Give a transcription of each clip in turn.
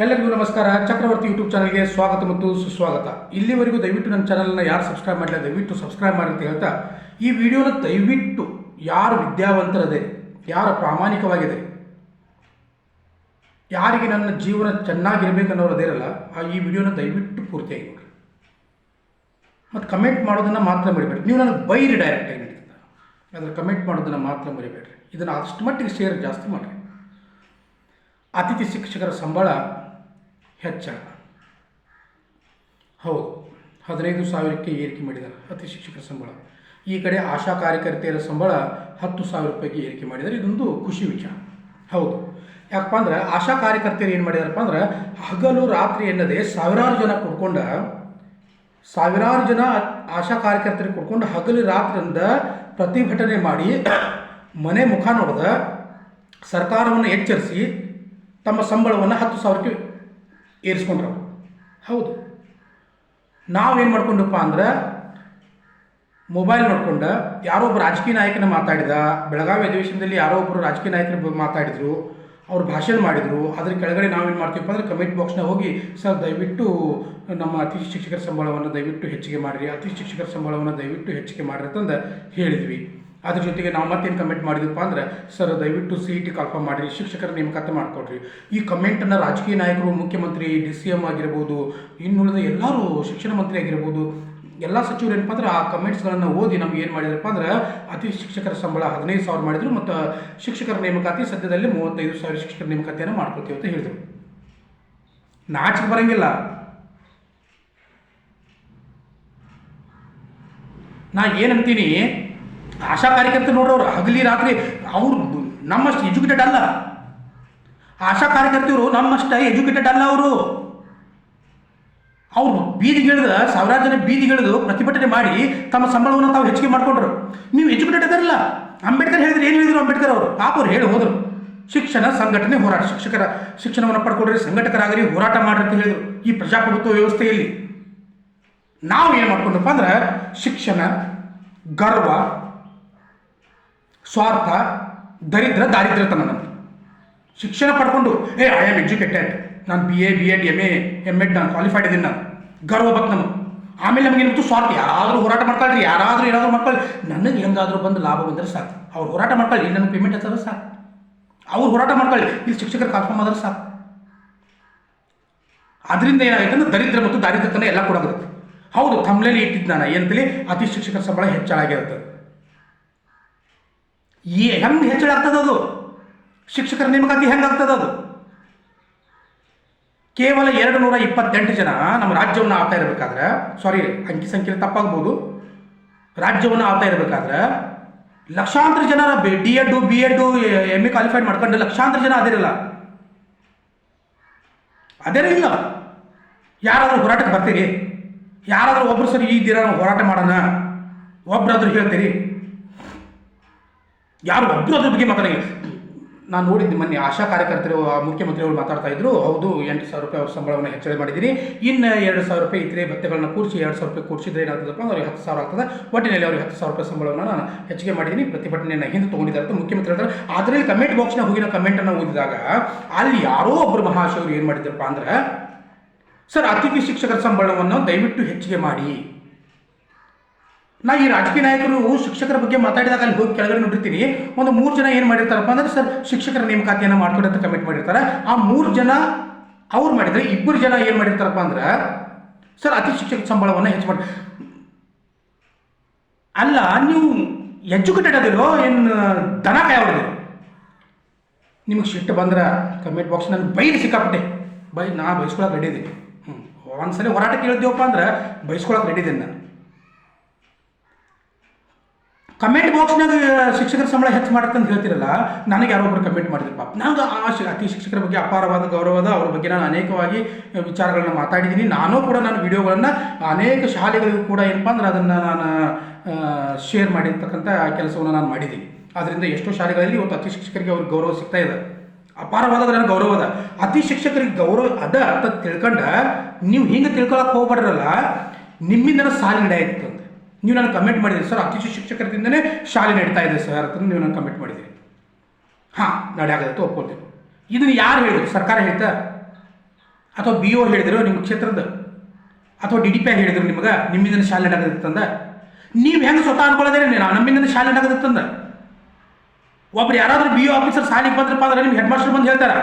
ಎಲ್ಲರಿಗೂ ನಮಸ್ಕಾರ. ಚಕ್ರವರ್ತಿ ಯೂಟ್ಯೂಬ್ ಚಾನಲ್ಗೆ ಸ್ವಾಗತ ಮತ್ತು ಸುಸ್ವಾಗತ. ಇಲ್ಲಿವರೆಗೂ ದಯವಿಟ್ಟು ನನ್ನ ಚಾನಲ್ನ ಯಾರು ಸಬ್ಸ್ಕ್ರೈಬ್ ಮಾಡಿಲ್ಲ ದಯವಿಟ್ಟು ಸಬ್ಸ್ಕ್ರೈಬ್ ಮಾಡಿ ಅಂತ ಹೇಳ್ತಾ ಈ ವಿಡಿಯೋನ ದಯವಿಟ್ಟು ಯಾರು ವಿದ್ಯಾವಂತರದೆ, ಯಾರು ಪ್ರಾಮಾಣಿಕವಾಗಿದೆ ಯಾರಿಗೆ ನನ್ನ ಜೀವನ ಚೆನ್ನಾಗಿರ್ಬೇಕನ್ನೋರು ಅದಿರಲ್ಲ ಆ ಈ ವಿಡಿಯೋನ ದಯವಿಟ್ಟು ಪೂರ್ತಿಯಾಗಿ ನೋಡಿ ಮತ್ತು ಕಮೆಂಟ್ ಮಾಡೋದನ್ನು ಮಾತ್ರ ಮರಿಬೇಡ್ರಿ. ನೀವು ನನಗೆ ಬೈರಿ ಡೈರೆಕ್ಟಾಗಿ ನಡೀತದೆ. ಅದನ್ನು ಕಮೆಂಟ್ ಮಾಡೋದನ್ನು ಮಾತ್ರ ಮರಿಬೇಡ್ರಿ. ಇದನ್ನು ಅಷ್ಟು ಮಟ್ಟಿಗೆ ಶೇರ್ ಜಾಸ್ತಿ ಮಾಡಿರಿ. ಅತಿಥಿ ಶಿಕ್ಷಕರ ಸಂಬಳ ಹೆಚ್ಚಳ. ಹೌದು, ಹದಿನೈದು ಸಾವಿರಕ್ಕೆ ಏರಿಕೆ ಮಾಡಿದ್ದಾರೆ ಅತಿ ಶಿಕ್ಷಕರ ಸಂಬಳ. ಈ ಕಡೆ ಆಶಾ ಕಾರ್ಯಕರ್ತೆಯರ ಸಂಬಳ ಹತ್ತು ಸಾವಿರ ರೂಪಾಯಿಗೆ ಏರಿಕೆ ಮಾಡಿದ್ದಾರೆ ಇದೊಂದು ಖುಷಿ ವಿಚಾರ. ಹೌದು. ಯಾಕಪ್ಪ ಅಂದ್ರೆ ಆಶಾ ಕಾರ್ಯಕರ್ತೆಯರು ಏನು ಮಾಡಿದಾರಪ್ಪ ಅಂದ್ರೆ ಹಗಲು ರಾತ್ರಿ ಎನ್ನದೆ ಸಾವಿರಾರು ಜನ ಕುಡ್ಕೊಂಡ, ಸಾವಿರಾರು ಜನ ಆಶಾ ಕಾರ್ಯಕರ್ತರಿಗೆ ಕೊಡ್ಕೊಂಡು ಹಗಲು ರಾತ್ರಿಯಿಂದ ಪ್ರತಿಭಟನೆ ಮಾಡಿ ಮನೆ ಮುಖ ನೋಡಿದ ಸರ್ಕಾರವನ್ನು ಎಚ್ಚರಿಸಿ ತಮ್ಮ ಸಂಬಳವನ್ನು ಹತ್ತು ಸಾವಿರಕ್ಕೆ ಏರಿಸ್ಕೊಂಡ್ರು. ಹೌದು. ನಾವೇನು ಮಾಡ್ಕೊಂಡಪ್ಪ ಅಂದ್ರೆ, ಮೊಬೈಲ್ ನೋಡ್ಕೊಂಡು ಯಾರೋ ಒಬ್ಬ ರಾಜಕೀಯ ನಾಯಕನ ಮಾತಾಡಿದ, ಬೆಳಗಾವಿ ಅಧಿವೇಶನದಲ್ಲಿ ಯಾರೋ ಒಬ್ಬರು ರಾಜಕೀಯ ನಾಯಕರು ಮಾತಾಡಿದ್ರು, ಅವ್ರು ಭಾಷಣ ಮಾಡಿದರು, ಅದ್ರ ಕೆಳಗಡೆ ನಾವೇನು ಮಾಡ್ತೀವಪ್ಪ ಅಂದ್ರೆ ಕಮೆಂಟ್ ಬಾಕ್ಸ್ನ ಹೋಗಿ, ಸರ್, ದಯವಿಟ್ಟು ನಮ್ಮ ಅತಿಥಿ ಶಿಕ್ಷಕರ ಸಂಬಳವನ್ನು ದಯವಿಟ್ಟು ಹೆಚ್ಚಿಗೆ ಮಾಡಿರಿ, ಅತಿಥಿ ಶಿಕ್ಷಕರ ಸಂಬಳವನ್ನು ದಯವಿಟ್ಟು ಹೆಚ್ಚಿಗೆ ಮಾಡಿರಿ ಅಂತಂದು ಹೇಳಿದ್ವಿ. ಅದ್ರ ಜೊತೆಗೆ ನಾವು ಮತ್ತೇನು ಕಮೆಂಟ್ ಮಾಡಿದಪ್ಪ ಅಂದ್ರೆ, ಸರ್, ದಯವಿಟ್ಟು ಸಿ ಇ ಟಿ ಕನ್ಫರ್ಮ್ ಮಾಡಿರಿ ಶಿಕ್ಷಕರ ನೇಮಕಾತಿ ಮಾಡಿಕೊಡ್ರಿ ಈ ಕಮೆಂಟನ್ನು ರಾಜಕೀಯ ನಾಯಕರು, ಮುಖ್ಯಮಂತ್ರಿ ಡಿ ಸಿ ಎಂ ಆಗಿರ್ಬೋದು, ಇನ್ನುಳಿದ ಎಲ್ಲರೂ ಶಿಕ್ಷಣ ಮಂತ್ರಿ ಆಗಿರ್ಬೋದು, ಎಲ್ಲ ಸಚಿವರು ಏನಪ್ಪ ಅಂದ್ರೆ ಆ ಕಮೆಂಟ್ಸ್ಗಳನ್ನು ಓದಿ ನಮ್ಗೆ ಏನು ಮಾಡಿದ್ರಪ್ಪ ಅಂದ್ರೆ, ಅತಿ ಶಿಕ್ಷಕರ ಸಂಬಳ ಹದಿನೈದು ಸಾವಿರ ಮಾಡಿದ್ರು ಮತ್ತು ಶಿಕ್ಷಕರ ನೇಮಕಾತಿ ಸದ್ಯದಲ್ಲಿ ಮೂವತ್ತೈದು ಸಾವಿರ ಶಿಕ್ಷಕರ ನೇಮಕಾತಿಯನ್ನು ಮಾಡ್ಕೊತೀವಿ ಅಂತ ಹೇಳಿದರು. ನಾಚಿಕೆ ಬರಂಗಿಲ್ಲ. ನಾ ಏನಂತೀನಿ ಆಶಾ ಕಾರ್ಯಕರ್ತರು ನೋಡ್ರವ್ರು ಹಗಲಿ ರಾತ್ರಿ ಅವರು ನಮ್ಮಷ್ಟು ಎಜುಕೇಟೆಡ್ ಅಲ್ಲ. ಆಶಾ ಕಾರ್ಯಕರ್ತರು ನಮ್ಮಷ್ಟ ಎಜುಕೇಟೆಡ್ ಅಲ್ಲ ಅವರು. ಅವ್ರು ಬೀದಿಗಿಳಿದ ಸಾವಿರಾರು ಜನ ಬೀದಿಗಿಳಿದು ಪ್ರತಿಭಟನೆ ಮಾಡಿ ತಮ್ಮ ಸಂಬಳವನ್ನು ತಾವು ಹೆಚ್ಚಿಗೆ ಮಾಡಿಕೊಂಡ್ರು. ನೀವು ಎಜುಕೇಟೆಡ್ ಇದಾರಲ್ಲ ಅಂಬೇಡ್ಕರ್ ಹೇಳಿದ್ರೆ ಏನು ಹೇಳಿದ್ರು ಅಂಬೇಡ್ಕರ್ ಅವರು? ಪಾಪ ಅವ್ರು ಹೇಳಿ ಹೋದರು. ಶಿಕ್ಷಣ ಸಂಘಟನೆ ಹೋರಾಟ. ಶಿಕ್ಷಕರ ಶಿಕ್ಷಣವನ್ನು ಪಡ್ಕೊಡ್ರಿ ಸಂಘಟಕರಾಗಲಿ, ಹೋರಾಟ ಮಾಡ್ರಿ ಅಂತ ಹೇಳಿದರು ಈ ಪ್ರಜಾಪ್ರಭುತ್ವ ವ್ಯವಸ್ಥೆಯಲ್ಲಿ. ನಾವು ಏನು ಮಾಡ್ಕೊಂಡಪ್ಪ ಅಂದ್ರೆ ಶಿಕ್ಷಣ, ಗರ್ವ ಸ್ವಾರ್ಥ, ದರಿದ್ರ, ದಾರಿದ್ರ್ಯತನ ಶಿಕ್ಷಣ ಪಡ್ಕೊಂಡು, ಏ ಐ ಆಮ್ ಎಜುಕೇಟೆಡ್ ನಾನು B A B Ed M A M Ed ನಾನು ಕ್ವಾಲಿಫೈಡ್ ಇದ್ದೀನಿ ನಾನು. ಗರ್ವ ನಮಗೆ. ಆಮೇಲೆ ನಮಗೆ ಏನಿತ್ತು ಸ್ವಾರ್ಥ. ಯಾರಾದರೂ ಹೋರಾಟ ಮಾಡ್ಕೊಳ್ರಿ. ಯಾರಾದರೂ ಏನಾದರೂ ಮಾಡ್ಕೊಳ್ಳಿ ನನಗೆ ಹೆಂಗಾದರೂ ಬಂದು ಲಾಭ ಬಂದರೆ ಸಾಕು. ಅವ್ರು ಹೋರಾಟ ಮಾಡ್ಕೊಳ್ಳಿ ಇಲ್ಲಿ ನನಗೆ ಪೇಮೆಂಟ್ ಹಚ್ಚಾದ್ರೆ ಸಾಕು. ಅವ್ರು ಹೋರಾಟ ಮಾಡ್ಕೊಳ್ಳಿ ಇಲ್ಲಿ ಶಿಕ್ಷಕರು ಕನ್ಫರ್ಮ್ ಆದ್ರೆ ಸಾಕು. ಅದರಿಂದ ಏನಾಗುತ್ತೆ ಅಂದರೆ ದರಿದ್ರ ಮತ್ತು ದಾರಿದ್ರ್ಯತನ ಎಲ್ಲ ಕೊಡೋಗುತ್ತೆ ಹೌದು ತಮ್ಮಲ್ಲಿ ಇಟ್ಟಿದ್ದು ನಾನು. ಅತಿ ಶಿಕ್ಷಕರ ಸಂಬಳ ಹೆಚ್ಚಳ ಆಗಿರುತ್ತೆ ಈ ಹೆಂಗೆ ಹೆಚ್ಚಳ ಆಗ್ತದೆ ಅದು? ಶಿಕ್ಷಕರ ನೇಮಕಾತಿ ಆಗ್ತದ ಅದು? ಕೇವಲ ಎರಡು ನೂರ ಇಪ್ಪತ್ತೆಂಟು ಜನ ನಮ್ಮ ರಾಜ್ಯವನ್ನು ಆಳ್ತಾ ಇರಬೇಕಾದ್ರೆ ಸಾರಿ ಅಂಕಿ ಸಂಖ್ಯೆ ತಪ್ಪಾಗ್ಬೋದು. ರಾಜ್ಯವನ್ನು ಆಳ್ತಾ ಇರಬೇಕಾದ್ರೆ, ಲಕ್ಷಾಂತರ ಜನ D Ed B Ed M A qualified ಮಾಡ್ಕೊಂಡು ಲಕ್ಷಾಂತರ ಜನ ಅದಿರಲ್ಲ. ಅದೇನೇ ಇಲ್ಲ. ಯಾರಾದರೂ ಹೋರಾಟಕ್ಕೆ ಬರ್ತೀರಿ? ಯಾರಾದರೂ ಒಬ್ಬರು ಸರಿ ಈ ದಿನ ಹೋರಾಟ ಮಾಡೋಣ? ಒಬ್ರಾದ್ರೂ ಹೇಳ್ತೀರಿ? ಯಾರು ಒಬ್ಬರು ಅದ್ರ ಬಗ್ಗೆ ಮಾತಾಡಿ ನಾನು ನೋಡಿದ್ದೆ ಮೊನ್ನೆ ಆಶಾ ಕಾರ್ಯಕರ್ತರು ಮುಖ್ಯಮಂತ್ರಿಗಳು ಮಾತಾಡ್ತಾ ಇದ್ರು. ಹೌದು, ಎಂಟು ಸಾವಿರ ರೂಪಾಯಿ ಅವ್ರ ಸಂಬಳವನ್ನು ಹೆಚ್ಚಳ ಮಾಡಿದ್ದೀನಿ ಇನ್ನು ಎರಡು ಸಾವಿರ ರೂಪಾಯಿ ಇತರೆ ಭತ್ಯೆಗಳನ್ನ ಕೂರಿಸಿ ಎರಡು ಸಾವಿರ ರೂಪಾಯಿ ಕೂರಿಸಿದ್ರೆ ಏನಾಗ್ತದಪ್ಪ ಅವ್ರಿಗೆ ಹತ್ತು ಸಾವಿರ ಆಗ್ತದೆ. ಒಟ್ಟಿನಲ್ಲಿ ಅವ್ರಿಗೆ ಹತ್ತು ಸಾವಿರ ರೂಪಾಯಿ ಸಂಬಳವನ್ನು ನಾನು ಹೆಚ್ಚಿಗೆ ಮಾಡಿದ್ದೀನಿ. ಪ್ರತಿಭಟನೆಯನ್ನು ಹಿಂದೆ ತೊಗೊಂಡಿದ್ದಾರೆ ಅಂತ ಮುಖ್ಯಮಂತ್ರಿ ಹೇಳ್ತಾರೆ. ಅದರಲ್ಲಿ ಕಮೆಂಟ್ ಬಾಕ್ಸ್ನ ಹೋಗಿನ ಕಮೆಂಟನ್ನು ಓದಿದಾಗ ಅಲ್ಲಿ ಯಾರೋ ಒಬ್ಬರು ಮಹಾಶಯರು ಏನು ಮಾಡಿದ್ರಪ್ಪ ಅಂದ್ರೆ, ಸರ್, ಅತಿಥಿ ಶಿಕ್ಷಕರ ಸಂಬಳವನ್ನು ದಯವಿಟ್ಟು ಹೆಚ್ಚಿಗೆ ಮಾಡಿ. ನಾ ಈ ರಾಜಕೀಯ ನಾಯಕರು, ಶಿಕ್ಷಕರ ಬಗ್ಗೆ ಮಾತಾಡಿದಾಗ ಅಲ್ಲಿ ಹೋಗಿ ಕೆಳಗಡೆ ನೋಡಿರ್ತೀನಿ ಒಂದು ಮೂರು ಜನ ಏನು ಮಾಡಿರ್ತಾರಪ್ಪ ಅಂದ್ರೆ, ಸರ್, ಶಿಕ್ಷಕರ ನೇಮಕಾತಿಯನ್ನು ಮಾಡ್ಕೊಡಿ ಅಂತ ಕಮೆಂಟ್ ಮಾಡಿರ್ತಾರೆ. ಆ ಮೂರು ಜನ ಅವ್ರು ಮಾಡಿದ್ರೆ, ಇಬ್ಬರು ಜನ ಏನು ಮಾಡಿರ್ತಾರಪ್ಪ ಅಂದ್ರೆ, ಸರ್, ಅತಿ ಶಿಕ್ಷಕ ಸಂಬಳವನ್ನು ಹೆಚ್ಚು ಮಾಡಿ ಅಲ್ಲ, ನೀವು ಎಜುಕೇಟೆಡ್ ಅದಿರೋ, ಏನು, ದನ ಕಾಯೋದಿರೋ ನಿಮಗೆ ಸಿಟ್ಟು ಬಂದ್ರೆ ಕಮೆಂಟ್ ಬಾಕ್ಸ್ ನನಗೆ ಬೈದು ಸಿಕ್ಕಾಪಟ್ಟೆ. ಬೈ, ನಾ ಬೈಸ್ಕೊಳಕ್ಕೆ ರೆಡಿ ಇದ್ದೀನಿ ಹ್ಞೂ ಒಂದ್ಸಲ ಹೋರಾಟ ಕೇಳಿದ್ದೀವಪ್ಪ ಅಂದ್ರೆ ಬೈಸ್ಕೊಳಕ್ಕೆ ರೆಡಿ ಇದ್ದೀನಿ ನಾನು. ಕಮೆಂಟ್ ಬಾಕ್ಸ್ನಾಗ ಶಿಕ್ಷಕರ ಸಂಬಳ ಹೆಚ್ಚು ಮಾಡತ್ತಂತ ಹೇಳ್ತಿರಲ್ಲ, ನನಗೆ ಯಾರೋ ಒಬ್ಬರು ಕಮೆಂಟ್ ಮಾಡಿದ್ರು ಪಾಪ. ನನಗೆ ಆ ಅತಿ ಶಿಕ್ಷಕರ ಬಗ್ಗೆ ಅಪಾರವಾದ ಗೌರವದ ಅವ್ರ ಬಗ್ಗೆ ನಾನು ಅನೇಕವಾಗಿ ವಿಚಾರಗಳನ್ನ ಮಾತಾಡಿದ್ದೀನಿ. ನಾನು ಕೂಡ ನಾನು ವಿಡಿಯೋಗಳನ್ನು ಅನೇಕ ಶಾಲೆಗಳಿಗೂ ಕೂಡ ಏನಪ್ಪ ಅಂದ್ರೆ ಅದನ್ನು ನಾನು ಶೇರ್ ಮಾಡಿರ್ತಕ್ಕಂಥ ಕೆಲಸವನ್ನು ನಾನು ಮಾಡಿದ್ದೀನಿ. ಆದ್ದರಿಂದ ಎಷ್ಟೋ ಶಾಲೆಗಳಲ್ಲಿ ಇವತ್ತು ಅತಿ ಶಿಕ್ಷಕರಿಗೆ ಅವ್ರಿಗೆ ಗೌರವ ಸಿಗ್ತಾ ಇದೆ. ಅಪಾರವಾದ ನನ್ನ ಗೌರವ ಅದ. ಅತಿ ಶಿಕ್ಷಕರಿಗೆ ಗೌರವ ಅದ ಅಂತ ತಿಳ್ಕೊಂಡ, ನೀವು ಹಿಂಗೆ ತಿಳ್ಕೊಳಕ್ಕೆ ಹೋಗ್ಬಾರ್ರಲ್ಲ ನಿಮ್ಮಿಂದನ ಸಾಲಿ ನಡೆಯಾಯ್ತು ಅಂತ ನೀವು ನನಗೆ ಕಮೆಂಟ್ ಮಾಡಿದ್ರಿ ಸರ್ ಅತಿಥಿ ಶಿಕ್ಷಕರಿಂದನೇ ಶಾಲೆ ನಡೀತಾ ಇದೆ ಸರ್ ಅಂತ ನೀವು ನನಗೆ ಕಮೆಂಟ್ ಮಾಡಿದ್ದೀರಿ. ಹಾಂ ನಡೆಯಾಗತ್ತೆ ಒಪ್ಕೊಳ್ತೀನಿ ಇದನ್ನು ಯಾರು ಹೇಳಿದ್ರು? ಸರ್ಕಾರ ಹೇಳ್ತಾ? ಅಥವಾ ಬಿ ಒ ಹೇಳಿದ್ರು ನಿಮ್ಮ ಕ್ಷೇತ್ರದ? ಅಥವಾ ಡಿ ಡಿ ಪಿ ಹೇಳಿದ್ರು ನಿಮಗೆ? ನಿಮ್ಮಿಂದ ಶಾಲೆ ನಡಗದಿತ್ತಂದ ನೀವು ಹೆಂಗೆ ಸ್ವತಃ ಅನ್ಕೊಳ್ಳೋದೇ ನಾವು ನಮ್ಮಿಂದ ಶಾಲೆ ನಡಗದಿತ್ತಂದ ಒಬ್ರು ಯಾರಾದರೂ ಬಿ ಒ ಆಫೀಸರ್ ಸಾಲಿಗೆ ಬಂದ್ರಪ್ಪ ಅಂದ್ರೆ ನಿಮ್ಗೆ ಹೆಡ್ ಮಾಸ್ಟರ್ ಬಂದು ಹೇಳ್ತಾರೆ?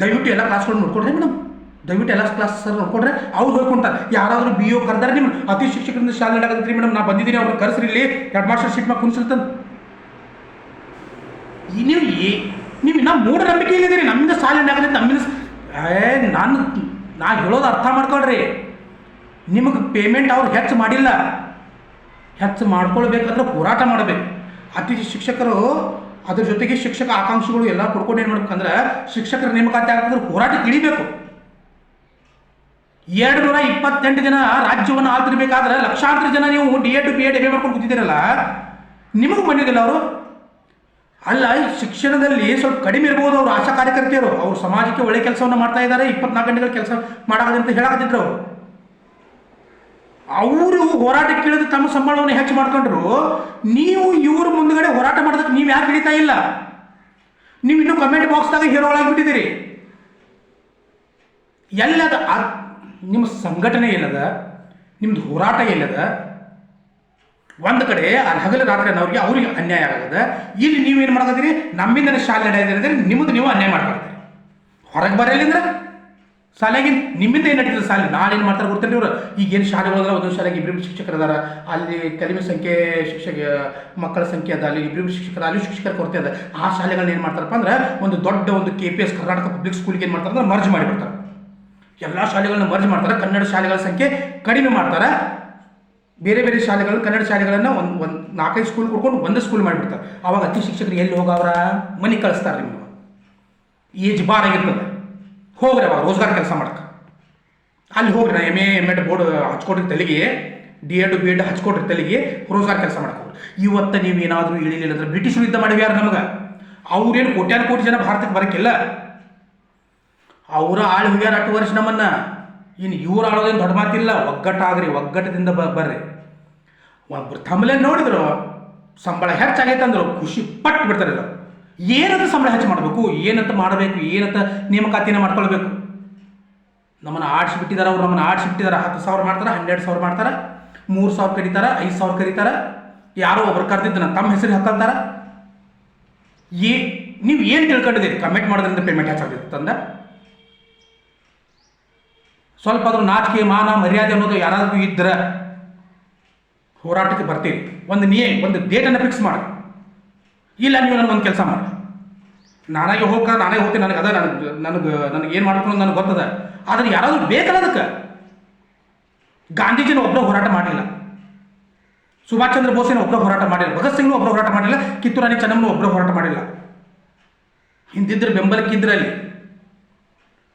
ದಯವಿಟ್ಟು ಎಲ್ಲ ಕ್ಲಾಸ್ಗಳು ನೋಡ್ಕೊಡ್ರಿ ಮೇಡಮ್ ದಯವಿಟ್ಟು ಎಲ್ಲ ಕ್ಲಾಸ್ ಸರ್ ನೋಡ್ಕೊಂಡ್ರೆ ಅವ್ರು ಹೇಳ್ಕೊಂತಾರೆ. ಯಾರಾದರೂ ಬಿ ಒ ಕರೆದಾರೆ, ನಿಮ್ಮ ಅತಿ ಶಿಕ್ಷಕರಿಂದ ಶಾಲೆ ನಡಗತ್ರಿ ಮೇಡಮ್ ನಾ ಬಂದಿದ್ದೀನಿ, ಅವ್ರನ್ನ ಕರೆಸ್ರಿ ಇಲ್ಲಿ. ಹೆಡ್ ಮಾಸ್ಟರ್ ಶೀಟ್ ಮಾಡಿ ಕುಣಿಸಿರ್ತಂದು ಈ ನೀವು ಏ, ನೀವು ಇನ್ನೂ ಮೂಢನಂಬಿಕೆ ಇಲ್ಲಿದ್ದೀರಿ ನಮ್ಮಿಂದ ಶಾಲೆ ಆಗತ್ತೆ ನಮ್ಮಿಂದ ಏ, ನಾನು, ನಾ ಹೇಳೋದು ಅರ್ಥ ಮಾಡ್ಕೊಳ್ರಿ. ನಿಮಗೆ ಪೇಮೆಂಟ್ ಅವ್ರು ಹೆಚ್ಚು ಮಾಡಿಲ್ಲ. ಹೆಚ್ಚು ಮಾಡ್ಕೊಳ್ಬೇಕಂದ್ರೆ ಹೋರಾಟ ಮಾಡಬೇಕು. ಅತಿ ಶಿಕ್ಷಕರು, ಅದ್ರ ಜೊತೆಗೆ ಶಿಕ್ಷಕ ಆಕಾಂಕ್ಷೆಗಳು ಎಲ್ಲ ಕೊಡ್ಕೊಂಡು ಏನು ಮಾಡ್ಬೇಕಂದ್ರೆ, ಶಿಕ್ಷಕರ ನೇಮಕಾತಿ ಆಗ್ತಂದ್ರೆ ಹೋರಾಟ ಇಳಿಬೇಕು. ಎರಡು ನೂರ ಇಪ್ಪತ್ತೆಂಟು ಜನ ರಾಜ್ಯವನ್ನು ಆಳ್ತಿರ್ಬೇಕಾದ್ರೆ ಲಕ್ಷಾಂತರ ಜನ ನೀವು D Ed B Ed M A ಮಾಡ್ಕೊಂಡು ಕೂತಿದ್ದೀರಲ್ಲ? ನಿಮಗೂ ಬಂದಿದ್ದಿಲ್ಲ ಅವರು? ಅಲ್ಲ ಶಿಕ್ಷಣದಲ್ಲಿ ಸ್ವಲ್ಪ ಕಡಿಮೆ ಇರ್ಬೋದು ಅವರು ಆಶಾ ಕಾರ್ಯಕರ್ತೆಯರು. ಅವರು ಸಮಾಜಕ್ಕೆ ಒಳ್ಳೆ ಕೆಲಸವನ್ನು ಮಾಡ್ತಾ ಇದ್ದಾರೆ, ಇಪ್ಪತ್ನಾಲ್ಕು ಗಂಟೆಗಳ ಕೆಲಸ ಅಂತ ಹೇಳಕತ್ತಿದ್ರು ಅವರು. ಅವರು ಹೋರಾಟಕ್ಕೆ ಇಳಿದು ತಮ್ಮ ಸಂಬಳವನ್ನು ಹೆಚ್ಚು ಮಾಡ್ಕೊಂಡ್ರು. ನೀವು ಇವ್ರ ಮುಂದಗಡೆ ಹೋರಾಟ ಮಾಡೋದಕ್ಕೆ ನೀವು ಯಾಕೆ ಹಿಡಿತಾ ಇಲ್ಲ? ನೀವು ಇನ್ನೂ ಕಮೆಂಟ್ ಬಾಕ್ಸ್ದಾಗ ಹೀರೋಳಾಗಿ ಬಿಟ್ಟಿದ್ದೀರಿ ಎಲ್ಲದ ನಿಮ್ಮ ಸಂಘಟನೆ ಇಲ್ಲದ, ನಿಮ್ದು ಹೋರಾಟ ಇಲ್ಲದ, ಒಂದು ಕಡೆ ಅಲ್ಲಿ ಹಗಲು ರಾತ್ರಿ ಅನ್ನೋರಿಗೆ ಅವ್ರಿಗೆ ಅನ್ಯಾಯ ಆಗದ, ಇಲ್ಲಿ ನೀವೇನು ಮಾಡಕತ್ತೀರಿ ನಮ್ಮಿಂದ ಶಾಲೆ ನಡೆದಿದ್ರೆ ನಿಮ್ಮದು ನೀವು ಅನ್ಯಾಯ ಮಾಡ್ಬಾರ್ದು ಹೊರಗೆ ಬರಲಿಂದ್ರೆ ಶಾಲೆಗೆ ನಿಮ್ಮಿಂದ ಏನು ನಡೀತದೆ ಶಾಲೆ? ನಾಳೆ ಏನು ಮಾಡ್ತಾರೆ ಗೊತ್ತೇನೆ ಇವರು. ಈಗ ಏನು ಶಾಲೆಗಳದ ಒಂದೊಂದು ಶಾಲೆಗೆ ಇಬ್ಬರು ಶಿಕ್ಷಕರು ಅದಾರ. ಅಲ್ಲಿ ಕಡಿಮೆ ಸಂಖ್ಯೆ ಶಿಕ್ಷಕ, ಮಕ್ಕಳ ಸಂಖ್ಯೆ ಅದ, ಅಲ್ಲಿ ಇಬ್ಬರು ಶಿಕ್ಷಕರ, ಅಲ್ಲಿ ಶಿಕ್ಷಕರ ಕೊರತೆ ಅದ. ಆ ಶಾಲೆಗಳನ್ನ ಏನು ಮಾಡ್ತಾರಪ್ಪ ಅಂದ್ರೆ, ಒಂದು ದೊಡ್ಡ ಒಂದು K P S Karnataka public ಸ್ಕೂಲ್ಗೆ ಏನು ಮಾಡ್ತಾರೆ ಅಂದ್ರೆ ಮರ್ಜ್ ಮಾಡಿಬಿಡ್ತಾರೆ. ಎಲ್ಲ ಶಾಲೆಗಳನ್ನ ಮರ್ಜ್ ಮಾಡ್ತಾರೆ, ಕನ್ನಡ ಶಾಲೆಗಳ ಸಂಖ್ಯೆ ಕಡಿಮೆ ಮಾಡ್ತಾರೆ. ಬೇರೆ ಬೇರೆ ಶಾಲೆಗಳು ಕನ್ನಡ ಶಾಲೆಗಳನ್ನು ಒಂದು ಒಂದು ನಾಲ್ಕೈದು ಸ್ಕೂಲ್ ಕೊಡ್ಕೊಂಡು ಒಂದು ಸ್ಕೂಲ್ ಮಾಡಿಬಿಡ್ತಾರೆ. ಅವಾಗ ಅತಿ ಶಿಕ್ಷಕರು ಎಲ್ಲಿ ಹೋಗವ್ರ ಮನೆ ಕಳಿಸ್ತಾರೆ ನಿಮ್ಮ ಏಜ್ ಬಾರ್ ಆಗಿರ್ತದೆ. ಹೋಗ್ರಿ ಅವಾಗ, ರೋಜ್ಗಾರ್ ಕೆಲಸ ಮಾಡಕ್ಕೆ ಅಲ್ಲಿ ಹೋಗ್ರಿ, ನಾ M A M Ed board ಹಚ್ಕೊಡ್ರಿ ತಲೆಗೆ ಡಿ ಎಡ್ ಬಿ ಎಡ್ ಹಚ್ಕೊಡ್ರಿ ತಲೆಗೆ ರೋಜ್ಗಾರ್ ಕೆಲಸ ಮಾಡಕ್ಕೆ ಇವತ್ತು ನೀವು ಏನಾದರೂ ಇಳಿಲಿಲ್ಲ ಅಂದ್ರೆ ಬ್ರಿಟಿಷರು ಯುದ್ಧ ಮಾಡಿವ್ಯಾರ ನಮಗೆ? ಅವ್ರೇನು ಕೋಟ್ಯಾನು ಕೋಟಿ ಜನ ಭಾರತಕ್ಕೆ ಬರೋಕ್ಕಿಲ್ಲ. ಅವರ ಆಳು ಹೋಗ್ಯಾರ ಅಟ್ಟು ವರ್ಷ ನಮ್ಮನ್ನ. ಇನ್ನು ಇವ್ರು ಆಳೋದೇನು ದೊಡ್ಡ ಮಾತಿಲ್ಲ. ಒಗ್ಗಟ್ಟಾಗ್ರಿ ಒಗ್ಗಟ್ಟದಿಂದ ಬ ಬರ್ರಿ. ಒಬ್ಬರು ತಮ್ಮಲೆ ನೋಡಿದ್ರು, ಸಂಬಳ ಹೆಚ್ಚಾಗೈತೆ ಅಂದರು ಖುಷಿ ಪಟ್ಟು ಬಿಡ್ತಾರೆ ಇಲ್ಲ ಏನಂತ ಸಂಬಳ ಹೆಚ್ಚು ಮಾಡಬೇಕು? ಏನಂತ ಮಾಡಬೇಕು? ಏನಂತ ನೇಮಕಾತಿನ ಮಾಡ್ಕೊಳ್ಬೇಕು? ನಮ್ಮನ್ನು ಆಡ್ಸಿ ಬಿಟ್ಟಿದ್ದಾರೆ ಅವ್ರು, ನಮ್ಮನ್ನು ಆಡ್ಸಿ ಬಿಟ್ಟಿದ್ದಾರೆ ಹತ್ತು ಸಾವಿರ ಮಾಡ್ತಾರೆ, ಹನ್ನೆರಡು ಸಾವಿರ ಮಾಡ್ತಾರೆ, ಮೂರು ಸಾವಿರ ಕರೀತಾರೆ, ಐದು ಸಾವಿರ ಕರೀತಾರೆ. ಯಾರೋ ಒಬ್ರು ಕರೆದಿದ್ದನ ತಮ್ಮ ಹೆಸರು ಹಾಕೊಳ್ತಾರ. ಏ, ನೀವು ಏನು ತಿಳ್ಕೊಂಡಿದ್ದೀರಿ? ಕಮೆಂಟ್ ಮಾಡೋದ್ರಿಂದ ಪೇಮೆಂಟ್ ಹೆಚ್ಚಾಗುತ್ತೆ ತಂದ. ಸ್ವಲ್ಪ ಅದ್ರ ನಾಚಿಕೆ, ಮಾನ, ಮರ್ಯಾದೆ ಅನ್ನೋದು ಯಾರಾದ್ರೂ ಇದ್ರೆ ಹೋರಾಟಕ್ಕೆ ಬರ್ತೀರಿ. ಒಂದು ನಿಯೇ, ಒಂದು ಡೇಟನ್ನು ಫಿಕ್ಸ್ ಮಾಡಿ. ಇಲ್ಲ ನೀವು ಒಂದು ಕೆಲಸ ಮಾಡಿ. ನಾನಾಗೆ ಹೋಗ ನಾನೇ ಹೋಗ್ತೀನಿ, ನನಗೆ ಅದ, ನನಗೆ ನನಗೆ ನನಗೆ ಏನು ಮಾಡ್ಕೊಂಡು ನನಗೆ ಗೊತ್ತದ. ಆದರೆ ಯಾರಾದ್ರೂ ಬೇಕಲ್ಲ ಅದಕ್ಕೆ. ಗಾಂಧೀಜಿನ ಒಬ್ಬರು ಹೋರಾಟ ಮಾಡಲಿಲ್ಲ ಸುಭಾಷ್ ಚಂದ್ರ ಬೋಸಿನ ಒಬ್ಬರು ಹೋರಾಟ ಮಾಡಿಲ್ಲ. ಭಗತ್ ಸಿಂಗ್ನು ಒಬ್ಬರು ಹೋರಾಟ ಮಾಡಿಲ್ಲ. ಕಿತ್ತೂರಾಣಿ ಚೆನ್ನಮ್ಮನು ಒಬ್ಬರು ಹೋರಾಟ ಮಾಡಿಲ್ಲ. ಹಿಂದಿದ್ರೆ ಬೆಂಬಲಕ್ಕಿದ್ರೆ ಅಲ್ಲಿ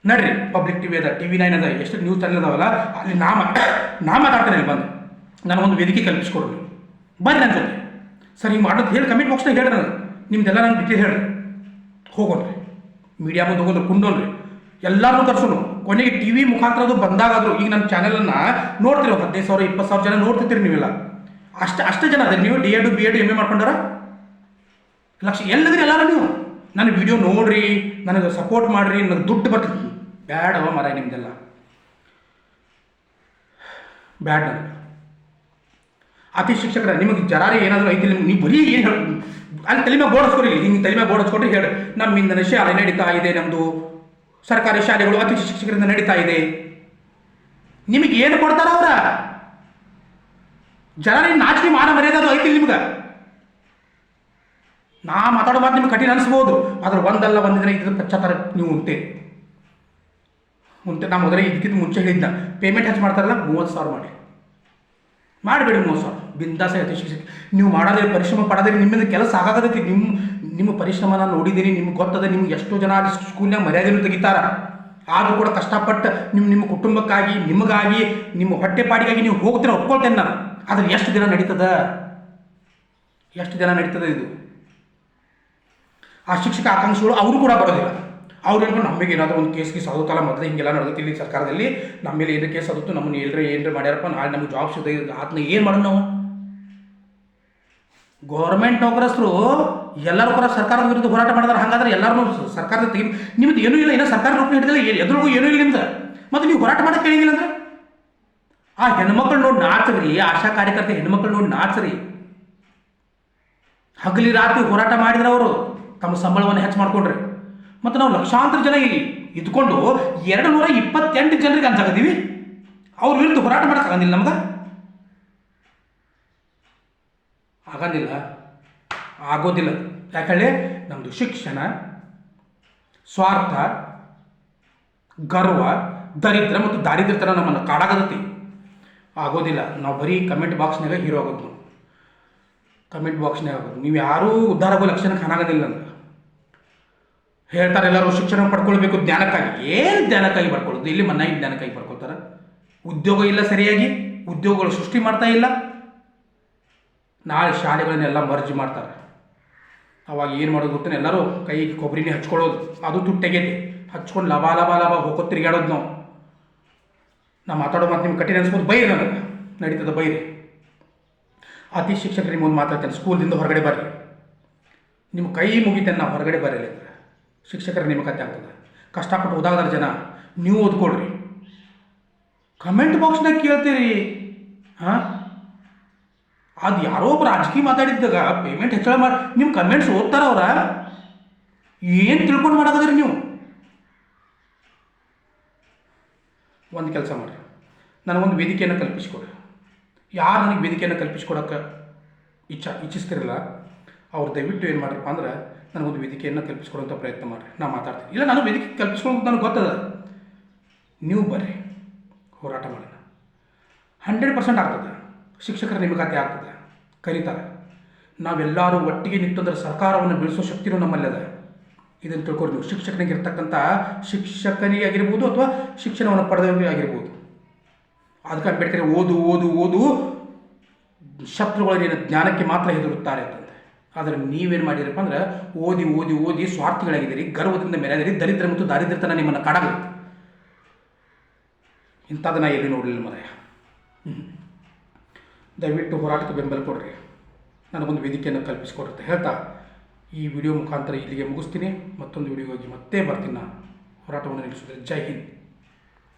ನಡ್ರಿ ಪಬ್ಲಿಕ್ ಟಿವಿ ಅದ ಟಿ ವಿ ನೈನ್ ಅದ, ಎಷ್ಟು ನ್ಯೂಸ್ ಚಾನಲ್ ಅದಾವಲ್ಲ, ಅಲ್ಲಿ ನಾ ನಾ ಮಾತಾಡ್ತೇನೆ ಅಲ್ಲಿ ಬಂದು. ನನಗೊಂದು ವೇದಿಕೆ ಕಲ್ಪಿಸ್ಕೊಡ್ರಿ ಬನ್ರಿ ನನ್ನ ಜೊತೆ. ಸರ್, ಹಿಂಗೆ ಮಾಡೋದು ಹೇಳಿ ಕಮೆಂಟ್ ಬಾಕ್ಸ್ನಾಗ ಹೇಳ್ರಿ ನಾನು. ನಿಮ್ದೆಲ್ಲ ನಾನು ಡಿಟೇಲ್ ಹೇಳ್ರಿ. ಹೋಗೋಣ್ರಿ. ಮೀಡಿಯಾ ಮುಂದೆ ಹೋಗೋದು ಕುಂಡೋನ್ರಿ ಎಲ್ಲರನ್ನೂ ಕರ್ಸೋನು ಕೊನೆಗೆ ಟಿ ವಿ ಮುಖಾಂತರ ಅದು ಬಂದಾಗಾದ್ರು, ಈಗ ನನ್ನ ಚಾನಲನ್ನು ನೋಡ್ತೀರಿ ಹದಿನೈದು ಸಾವಿರ ಇಪ್ಪತ್ತು ಸಾವಿರ ಜನ ನೋಡ್ತಿರ್ತೀರಿ ನೀವೆಲ್ಲ. ಅಷ್ಟು ಅಷ್ಟು ಜನ ಅದೇ ನೀವು D Ed B Ed M A ಮಾಡ್ಕೊಂಡಾರ? Lakh ಎಲ್ಲದ್ರಿ ಎಲ್ಲರೂ ನೀವು? ನನ್ನ ವಿಡಿಯೋ ನೋಡ್ರಿ, ನನಗೆ ಸಪೋರ್ಟ್ ಮಾಡಿರಿ ನನಗೆ ದುಡ್ಡು ಬರ್ತದೆ ಬ್ಯಾಡವ ಮರ ನಿಮ್ದೆಲ್ಲ. ಬ್ಯಾಡ್ ಅತಿ ಶಿಕ್ಷಕರ, ನಿಮಗೆ ಜರಾರಿ ಏನಾದರೂ ಐತಿ ನಿಮ್ಗೆ ನೀವು ಬರೀ ಏನು ಹೇಳಿ ಅಲ್ಲಿ ತಲೆಮೆ ಹಚ್ಕೊರಿ, ಹಿಂಗೆ ಬೋರ್ಡ್ ಹಚ್ಕೊಟ್ರಿ ಹೇಳಿ, ನಮ್ಮಿಂದ ಶಾಲೆ ನಡೀತಾ ಇದೆ ನಮ್ಮದು ಸರ್ಕಾರಿ ಶಾಲೆಗಳು ಅತಿ ಶಿಕ್ಷಕರಿಂದ ನಡೀತಾ ಇದೆ. ನಿಮಗೆ ಏನು ಕೊಡ್ತಾರ ಅವರ? ಜರಾರಿ ನಾಚಿಕೆ ಮಾನ ಮರ್ಯಾದೆ ಐತಿ ನಿಮ್ಗೆ. ನಾ ಮಾತಾಡೋ ಮಾತು ನಿಮ್ಗೆ ಕಠಿಣ ಅನಿಸ್ಬೋದು, ಆದ್ರೆ ಒಂದಲ್ಲ ಒಂದು ದಿನ ಇದ್ರ ಪಶ್ಚಾತ್ತಾರ ನೀವು ಉಂಟೆ ಉಂಟೆ ನಾ ಮೊದಲೇ ಇದಕ್ಕಿಂತ ಮುಂಚೆ ಹೇಳಿದ್ದ ಪೇಮೆಂಟ್ ಹೆಚ್ಚು ಮಾಡ್ತಾರಲ್ಲ, ಮೂವತ್ತು ಸಾವಿರ ಮಾಡಿ. ಮಾಡಬೇಡಿ ಮೂವತ್ತು ಸಾವಿರ. ಬಿಂದಾಸ ಐತಿ ಶಿಕ್ಷಕ. ನೀವು ಮಾಡೋದೇ ಪರಿಶ್ರಮ ಪಡೋದೇ ನಿಮ್ಮಿಂದ ಕೆಲಸ ಆಗೋದಕ್ಕೆ ನಿಮ್ಮ ನಿಮ್ಮ ಪರಿಶ್ರಮನ ನೋಡಿದ್ದೀನಿ ನಿಮ್ಗೆ ಗೊತ್ತದ, ನಿಮ್ಗೆ ಎಷ್ಟೋ ಜನ ಸ್ಕೂಲ್ನಾಗ ಮರ್ಯಾದೆನೂ ತೆಗಿತಾರ. ಆದರೂ ಕೂಡ ಕಷ್ಟಪಟ್ಟು ನಿಮ್ಮ ನಿಮ್ಮ ಕುಟುಂಬಕ್ಕಾಗಿ, ನಿಮಗಾಗಿ, ನಿಮ್ಮ ಹೊಟ್ಟೆಪಾಡಿಗಾಗಿ ನೀವು ಹೋಗ್ತೀರ ಒಪ್ಕೊಳ್ತೇನೆ ನಾನು. ಆದರೆ ಎಷ್ಟು ದಿನ ನಡೀತದ? ಎಷ್ಟು ದಿನ ನಡೀತದೆ ಇದು? ಆ ಶಿಕ್ಷಕ ಆಕಾಂಕ್ಷೆಗಳು ಅವರು ಕೂಡ ಬರೋದಿಲ್ಲ. ಅವ್ರು ಹೇಳ್ಕೊಂಡು ನಮಗೆ ಏನಾದರೂ ಒಂದು ಕೇಸ್ ಗೀಸ್ ಆಗುತ್ತಲ್ಲ, ಮೊದಲು ಹಿಂಗೆಲ್ಲ ನಡೆದು ಇಲ್ಲಿ ಸರ್ಕಾರದಲ್ಲಿ. ನಮ್ಮ ಮೇಲೆ ಏನು ಕೇಸ್ ಆಗುತ್ತೋ, ನಮ್ಮನ್ನು ಎಲ್ಲರೂ ಏನಾರ ಮಾಡ್ಯಾರಪ್ಪ, ನಾಳೆ ನಮಗೆ ಜಾಬ್ ಸಿಗುತ್ತೆ ಅದನ್ನ ಏನು ಮಾಡೋಣ ನಾವು? ಗೌರ್ಮೆಂಟ್ ನೌಕರಸ್ರು ಎಲ್ಲರೂ ಕೂಡ ಸರ್ಕಾರದ ವಿರುದ್ಧ ಹೋರಾಟ ಮಾಡಿದ್ರೆ, ಹಾಗಾದ್ರೆ ಎಲ್ಲರೂ ಸರ್ಕಾರದ ತೆಗಿ, ನಿಮ್ದು ಏನೂ ಇಲ್ಲ ಏನೋ ಸರ್ಕಾರ ರೂಪ ಹಿಡಿದಿಲ್ಲ ಎದುರಿಗೂ ಏನೂ ಇಲ್ಲ ನಿಮ್ದು. ಮತ್ತು ನೀವು ಹೋರಾಟ ಮಾಡಕ್ಕೆ ಕೇಳಿಲ್ಲ ಅಂದ್ರೆ? ಆ ಹೆಣ್ಮಕ್ಳು ನೋಡಿ ನಾಚ್ರಿ, ಆಶಾ ಕಾರ್ಯಕರ್ತೆ ಹೆಣ್ಮಕ್ಳು ನೋಡಿ ನಾಚ್ರಿ. ಹಗಲಿ ರಾತ್ರಿ ಹೋರಾಟ ಮಾಡಿದ್ರೆ ಅವರು ತಮ್ಮ ಸಂಬಳವನ್ನು ಹೆಚ್ಚು ಮಾಡ್ಕೊಂಡ್ರಿ. ಮತ್ತು ನಾವು ಲಕ್ಷಾಂತರ ಜನ ಇಲ್ಲಿ ಇದ್ಕೊಂಡು ಎರಡು ನೂರ ಇಪ್ಪತ್ತೆಂಟು ಜನರಿಗೆ ಅಂತಾಗದೀವಿ ಅವ್ರ ವಿರುದ್ಧ ಹೋರಾಟ ಮಾಡೋಕ್ಕಾಗಂದಿಲ್ಲ ನಮ್ಗೆ. ಆಗೋದಿಲ್ಲ ಆಗೋದಿಲ್ಲ. ಯಾಕಂದ್ರೆ ನಮ್ಮದು ಶಿಕ್ಷಣ, ಸ್ವಾರ್ಥ, ಗರ್ವ, ದರಿದ್ರ ಮತ್ತು ದಾರಿದ್ರ್ಯತನ ನಮ್ಮನ್ನು ಕಾಡಾಗದತಿ. ಆಗೋದಿಲ್ಲ. ನಾವು ಬರೀ ಕಮೆಂಟ್ ಬಾಕ್ಸ್ನಾಗ ಹೀರೋ ಆಗೋದು. ಕಮೆಂಟ್ ಬಾಕ್ಸ್ನಾಗ ಆಗೋದು. ನೀವು ಯಾರೂ ಉದ್ಧಾರ ಆಗೋ ಲಕ್ಷಣ ಕಾಣಾಗೋದಿಲ್ಲ ಹೇಳ್ತಾರೆ ಎಲ್ಲರೂ, ಶಿಕ್ಷಣ ಪಡ್ಕೊಳ್ಬೇಕು, ಜ್ಞಾನಕ್ಕಾಗಿ. ಏನು ಜ್ಞಾನಕ್ಕಾಗಿ ಪಡ್ಕೊಳ್ಳೋದು ಇಲ್ಲಿ ಮನ್ನ ಜ್ಞಾನಕ್ಕಾಗಿ ಪಡ್ಕೊಳ್ತಾರೆ. ಉದ್ಯೋಗ ಇಲ್ಲ ಸರಿಯಾಗಿ, ಉದ್ಯೋಗಗಳು ಸೃಷ್ಟಿ ಮಾಡ್ತಾ ಇಲ್ಲ. ನಾಳೆ ಶಾಲೆಗಳನ್ನೆಲ್ಲ ಮರ್ಜಿ ಮಾಡ್ತಾರೆ. ಅವಾಗ ಏನು ಮಾಡೋದು ಗೊತ್ತೇನೆ? ಎಲ್ಲರೂ ಕೈಗೆ ಕೊಬ್ಬರಿನೇ ಹಚ್ಕೊಳ್ಳೋದು. ಅದು ತುಟ್ಟೆಗೈತಿ. ಹಚ್ಕೊಂಡು ಲಭ ಲಭ ಲಭ ಹೋಗೋ ತಿರುಗಾಡೋದು ನಾವು. ನಾ ಮಾತಾಡೋ ಮಾತು ನಿಮ್ಗೆ ಕಠಿಣ ಅನ್ಸ್ಬೋದು? ಬೈರಿ ನನಗೆ. ನಡೀತದ ಬೈರಿ. ಅತಿ ಶಿಕ್ಷಕರು ನಿಮ್ಮ ಒಂದು ಮಾತಾಡ್ತೇನೆ. ಸ್ಕೂಲ್ದಿಂದ ಹೊರಗಡೆ ಬರ್ರಿ. ನಿಮ್ಮ ಕೈ ಮುಗಿತೇನೆ ನಾವು ಹೊರಗಡೆ ಬರಲಿ ಅಂದ್ರೆ ಶಿಕ್ಷಕರ ನೇಮಕಾತಿ ಆಗ್ತದೆ. ಕಷ್ಟಪಟ್ಟು ಓದಾಗದಾರ ಜನ, ನೀವು ಓದ್ಕೊಳ್ರಿ. ಕಮೆಂಟ್ ಬಾಕ್ಸ್ನಾಗ ಕೇಳ್ತೀರಿ. ಹಾಂ? ಅದು ಯಾರೋ ಒಬ್ರು ರಾಜಕೀಯ ಮಾತಾಡಿದ್ದಾಗ ಪೇಮೆಂಟ್ ಹೆಚ್ಚಳ ಮಾಡಿ ನಿಮ್ಮ ಕಮೆಂಟ್ಸ್ ಓದ್ತಾರ ಅವ್ರ? ಏನು ತಿಳ್ಕೊಂಡು ಮಾಡೋದ್ರಿ ನೀವು? ಒಂದು ಕೆಲಸ ಮಾಡಿರಿ. ನನಗೊಂದು ವೇದಿಕೆಯನ್ನು ಕಲ್ಪಿಸ್ಕೊಡ್ರಿ ಯಾರು ನನಗೆ ವೇದಿಕೆಯನ್ನು ಕಲ್ಪಿಸ್ಕೊಡಕ್ಕೆ ಇಚ್ಛಾ, ಇಚ್ಛಿಸ್ತಿರಲ್ಲ, ಅವ್ರು ದಯವಿಟ್ಟು ಏನು ಮಾಡ್ರಪ್ಪ ಅಂದ್ರೆ ನನಗೊಂದು ವೇದಿಕೆಯನ್ನು ಕಲ್ಪಿಸ್ಕೊಡೋಂಥ ಪ್ರಯತ್ನ ಮಾಡಿರಿ. ನಾನು ಮಾತಾಡ್ತೀನಿ. ಇಲ್ಲ, ನಾನು ವೇದಿಕೆ ಕಲ್ಪಿಸ್ಕೊಳ್ಳೋದು ನನಗೆ ಗೊತ್ತದ? ನೀವು ಬರ್ರಿ. ಹೋರಾಟ ಮಾಡೋಣ ಹಂಡ್ರೆಡ್ ಪರ್ಸೆಂಟ್ ಆಗ್ತದೆ. ಶಿಕ್ಷಕರ ನೇಮಕಾತಿ ಆಗ್ತದೆ. ಕರೀತಾರೆ. ನಾವೆಲ್ಲರೂ ಒಟ್ಟಿಗೆ ನಿಂತಂದ್ರೆ ಸರ್ಕಾರವನ್ನು ಬೆಳೆಸೋ ಶಕ್ತಿನೂ ನಮ್ಮಲ್ಲದ. ಇದನ್ನು ತಿಳ್ಕೊರಿ ನೀವು. ಶಿಕ್ಷಕನಿಗೆ ಇರ್ತಕ್ಕಂಥ ಶಿಕ್ಷಕನಿಗೆ ಆಗಿರ್ಬೋದು ಅಥವಾ ಶಿಕ್ಷಣವನ್ನು ಪಡೆದವರಿಗೆ ಆಗಿರ್ಬೋದು. ಅದಕ್ಕೆ ಅಂಬೇಡ್ಕರ್ ಓದು ಓದು ಓದು ಶತ್ರುಗಳಿನ ಜ್ಞಾನಕ್ಕೆ ಮಾತ್ರ ಹೆದರುತ್ತಾರೆ ಅಂತಂದೆ ಆದರೆ ನೀವೇನು ಮಾಡಿರಪ್ಪ ಅಂದ್ರೆ ಓದಿ ಓದಿ ಓದಿ ಸ್ವಾರ್ಥಿಗಳಾಗಿದ್ದೀರಿ, ಗರ್ವದಿಂದ ಮೇಲಾದಿರಿ ದರಿದ್ರ ಮತ್ತು ದಾರಿದ್ರ್ಯತನ ನಿಮ್ಮನ್ನು ಕಾಡಾಗುತ್ತೆ ಇಂಥದನ್ನ ಎಲ್ಲಿ ನೋಡಲಿಲ್ಲ ಮರೆಯ? ದಯವಿಟ್ಟು ಹೋರಾಟಕ್ಕೆ ಬೆಂಬಲ ಕೊಡ್ರಿ. ನನಗೊಂದು ವೇದಿಕೆಯನ್ನು ಕಲ್ಪಿಸಿಕೊಡುತ್ತೆ ಹೇಳ್ತಾ ಈ ವಿಡಿಯೋ ಮುಖಾಂತರ ಇಲ್ಲಿಗೆ ಮುಗಿಸ್ತೀನಿ. ಮತ್ತೊಂದು ವಿಡಿಯೋಗಾಗಿ ಮತ್ತೆ ಬರ್ತೀನಿ ನಾನು. ಹೋರಾಟವನ್ನು ನಿಲ್ಲಿಸಿದ್ರೆ ಜೈ ಹಿಂದ್.